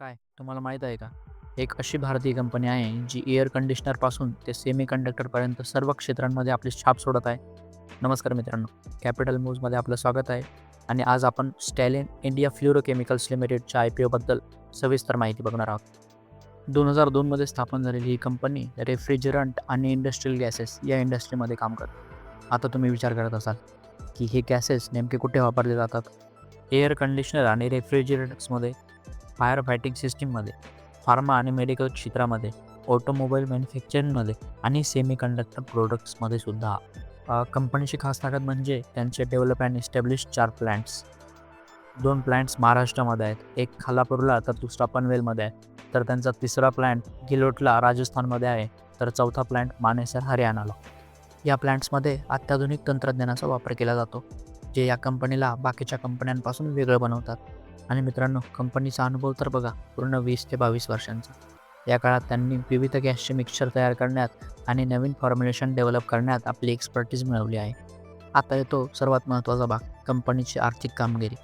काय? तुम्हाला माहीत आहे का? एक अशी भारतीय कंपनी आहे जी एअर कंडिशनरपासून ते सेमी कंडक्टरपर्यंत सर्व क्षेत्रांमध्ये आपली छाप सोडत आहे. नमस्कार मित्रांनो कॅपिटल मूव्जमध्ये आपलं स्वागत आहे. आणि आज आपण स्टॅलिन इंडिया फ्ल्युरोकेमिकल्स लिमिटेडच्या आय पी ओबद्दल सविस्तर माहिती बघणार आहोत. दोन हजार दोनमध्ये स्थापन झालेली ही कंपनी रेफ्रिजरंट आणि इंडस्ट्रियल गॅसेस या इंडस्ट्रीमध्ये काम करते. आता तुम्ही विचार करत असाल की हे गॅसेस नेमके कुठे वापरले जातात? एअर कंडिशनर आणि रेफ्रिजरेटर्समध्ये फायर फायटिंग सिस्टीममध्ये फार्मा आणि मेडिकल क्षेत्रामध्ये ऑटोमोबाईल मॅन्युफॅक्चरिंगमध्ये आणि सेमी कंडक्टर प्रोडक्ट्समध्ये सुद्धा. कंपनीची खास ताकद म्हणजे त्यांचे डेव्हलप अँड इस्टॅब्लिश चार प्लॅन्ट्स दोन प्लॅन्ट्स महाराष्ट्रामध्ये आहेत. एक खालापूरला तर दुसरा पनवेलमध्ये आहे. तर त्यांचा तिसरा प्लॅन्ट गिलोटला राजस्थानमध्ये आहे. तर चौथा प्लॅन्ट मानेसर हरियाणाला. या प्लॅन्ट्समध्ये अत्याधुनिक तंत्रज्ञानाचा वापर केला जातो जे या कंपनीला बाकीच्या कंपन्यांपासून वेगळं बनवतात. आणि मित्रांनो कंपनीचा अनुभव तर बघा पूर्ण वीस ते बावीस वर्षांचा. या काळात त्यांनी विविध गॅसचे मिक्सर तयार करण्यात आणि नवीन फॉर्म्युलेशन डेव्हलप करण्यात आपली एक्सपर्टीज मिळवली आहे. आता येतो सर्वात महत्त्वाचा भाग कंपनीची आर्थिक कामगिरी.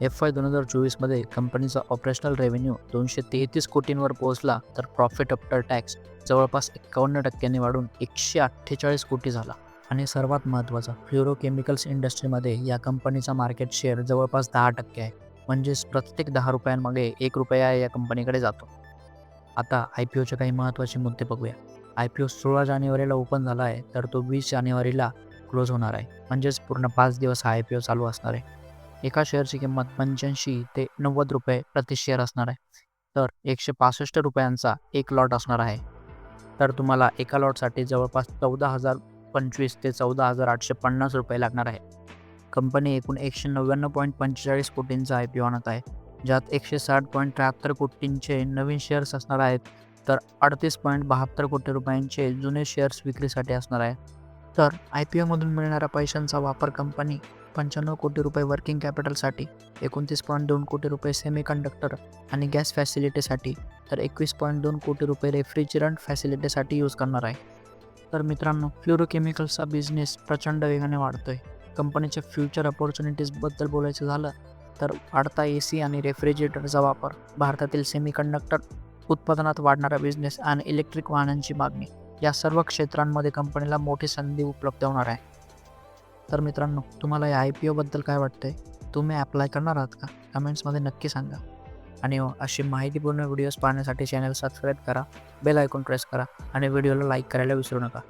एफ वाय दोन हजार चोवीसमध्ये कंपनीचा ऑपरेशनल रेव्हेन्यू दोनशे तेहतीस कोटींवर पोहोचला तर प्रॉफिट आफ्टर टॅक्स जवळपास एक्कावन्न टक्क्यांनी वाढून एकशे अठ्ठेचाळीस कोटी झाला. आणि सर्वात महत्त्वाचा फ्ल्युरोकेमिकल्स इंडस्ट्रीमध्ये या कंपनीचा मार्केट शेअर जवळपास दहा टक्के आहे. म्हणजेच प्रत्येक दहा रुपयांमागे एक रुपया या कंपनीकडे जातो. आता आय पी ओचे काही महत्त्वाचे मुद्दे बघूया. आय पी ओ सोळा जानेवारीला ओपन झाला आहे तर तो वीस जानेवारीला क्लोज होणार आहे. म्हणजेच पूर्ण पाच दिवस हा आय पी ओ चालू असणार आहे. एका शेअरची किंमत पंच्याऐंशी ते नव्वद रुपये प्रति शेअर असणार आहे. तर एकशे पासष्ट रुपयांचा एक लॉट असणार आहे. तर तुम्हाला एका लॉटसाठी जवळपास चौदा हजार पंचवीस ते चौदा हजार आठशे पन्नास रुपये लागणार आहे. कंपनी एकूण एकशे नव्याण्णव पॉईंट पंचेचाळीस कोटींचा आय पी ओ आणत आहे. ज्यात एकशे साठ पॉईंट त्र्याहत्तर कोटींचे नवीन शेअर्स असणार आहेत तर अडतीस पॉईंट बहात्तर कोटी रुपयांचे जुने शेअर्स विक्रीसाठी असणार आहे. तर आय पी ओमधून मिळणाऱ्या पैशांचा वापर कंपनी पंच्याण्णव कोटी रुपये वर्किंग कॅपिटलसाठी एकोणतीस पॉईंट दोन कोटी रुपये सेमी कंडक्टर आणि गॅस फॅसिलिटीसाठी तर एकवीस पॉईंट दोन कोटी रुपये रेफ्रिजरंट फॅसिलिटीसाठी यूज करणार आहे. तर मित्रांनो फ्लोरोकेमिकल्सचा बिझनेस प्रचंड वेगाने वाढतो आहे कंपनीच्या फ्युचर अपॉर्च्युनिटीजबद्दल बोलायचं झालं तर वाढता ए सी आणि रेफ्रिजरेटरचा वापर भारतातील सेमीकंडक्टर उत्पादनात वाढणारा बिझनेस आणि इलेक्ट्रिक वाहनांची मागणी या सर्व क्षेत्रांमध्ये कंपनीला मोठी संधी उपलब्ध होणार आहे. तर मित्रांनो तुम्हाला या आय पी ओबद्दल काय वाटतंय? तुम्ही अप्लाय करणार आहात का? कमेंट्समध्ये नक्की सांगा. आणि हो, अशी माहितीपूर्ण व्हिडिओज पाहण्यासाठी चॅनल सबस्क्राईब करा बेल आयकॉन प्रेस करा आणि व्हिडिओला लाईक करायला विसरू नका.